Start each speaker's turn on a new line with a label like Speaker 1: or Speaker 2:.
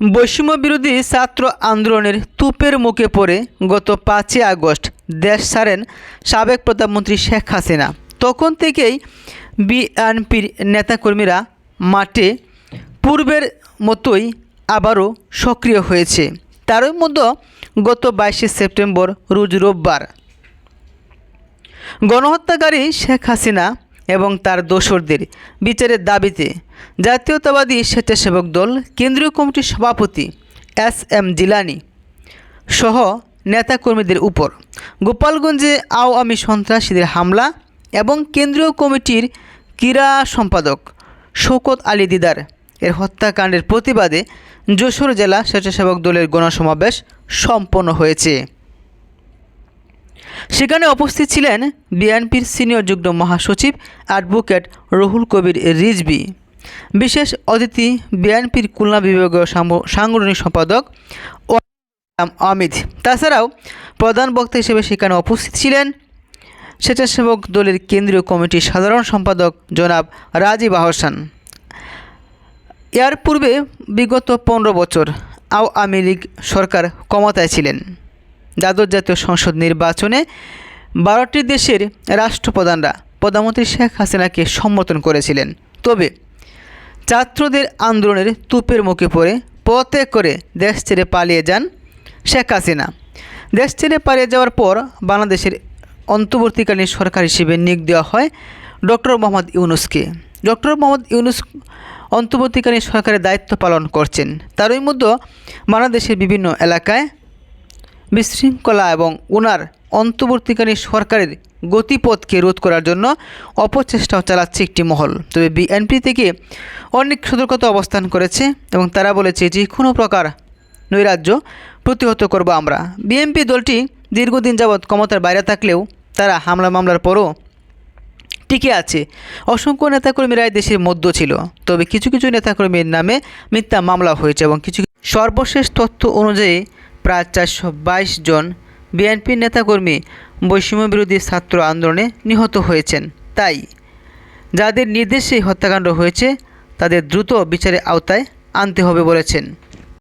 Speaker 1: বৈষম্য বিরোধী ছাত্র আন্দোলনের তুপের মুখে পড়ে গত পাঁচই আগস্ট দেশ ছাড়েন সাবেক প্রধানমন্ত্রী শেখ হাসিনা। তখন থেকেই বিএনপির নেতাকর্মীরা মাঠে পূর্বের মতোই আবারও সক্রিয় হয়েছে। তারই মধ্যে গত বাইশে সেপ্টেম্বর, রোজ রোববার গণহত্যাকারী শেখ হাসিনা এবং তার দোসরদের বিচারের দাবিতে জাতীয়তাবাদী স্বেচ্ছাসেবক দল, কেন্দ্রীয় কমিটির সভাপতি এস এম জিলানি সহ নেতাকর্মীদের উপর গোপালগঞ্জে আওয়ামী সন্ত্রাসীদের হামলা এবং কেন্দ্রীয় কমিটির ক্রীড়া সম্পাদক শৌকত আলী দিদার এর হত্যাকাণ্ডের প্রতিবাদে যশোর জেলা স্বেচ্ছাসেবক দলের গণসমাবেশ সম্পন্ন হয়েছে। সেখানে উপস্থিত ছিলেন বিএনপির সিনিয়র যুগ্ম মহাসচিব অ্যাডভোকেট রহুল কবির রিজবি বিশেষ অতিথি বিএনপির খুলনা বিভাগীয় সাংগ- সাংগঠনিক সম্পাদক অমিত তাছাড়াও প্রধান বক্তা হিসেবে সেখানে উপস্থিত ছিলেন স্বেচ্ছাসেবক দলের কেন্দ্রীয় কমিটির সাধারণ সম্পাদক জনাব রাজীব আহসান। এর পূর্বে বিগত পনেরো বছর আওয়ামী লীগ সরকার ক্ষমতায় ছিলেন। দ্বাদশ জাতীয় সংসদ নির্বাচনে বারোটি দেশের রাষ্ট্রপ্রধানরা প্রধানমন্ত্রী শেখ হাসিনাকে সমর্থন করেছিলেন। তবে ছাত্রদের আন্দোলনের তুপের মুখে পড়ে পথে করে দেশ ছেড়ে পালিয়ে যান শেখ হাসিনা। দেশ ছেড়ে পালিয়ে যাওয়ার পর বাংলাদেশের অন্তর্বর্তীকালীন সরকার হিসেবে নিয়োগ দেওয়া হয় ডক্টর মোহাম্মদ ইউনুসকে। ডক্টর মোহাম্মদ ইউনুস অন্তর্বর্তীকালীন সরকারের দায়িত্ব পালন করছেন। তারই মধ্যে বাংলাদেশের বিভিন্ন এলাকায় বিশৃঙ্খলা এবং ওনার অন্তর্বর্তীকালীন সরকারের গতিপথকে রোধ করার জন্য অপচেষ্টাও চালাচ্ছে একটি মহল। তবে বিএনপি থেকে অনেক সতর্কতা অবস্থান করেছে এবং তারা বলেছে যে কোনো প্রকার নৈরাজ্য প্রতিহত করব আমরা। বিএনপি দলটি দীর্ঘদিন যাবৎ ক্ষমতার বাইরে থাকলেও তারা হামলা মামলার পরও টিকে আছে। অসংখ্য নেতাকর্মীরা দেশের মধ্য ছিল। তবে কিছু কিছু নেতাকর্মীর নামে মিথ্যা মামলা হয়েছে এবং কিছু সর্বশেষ তথ্য অনুযায়ী প্রায় চারশো বাইশ জন বিএনপি নেতাকর্মী বৈষম্যবিরোধী ছাত্র আন্দোলনে নিহত হয়েছেন। তাই যাদের নির্দেশে হত্যাকাণ্ড হয়েছে, তাদের দ্রুত বিচারের আওতায় আনতে হবে বলেছেন।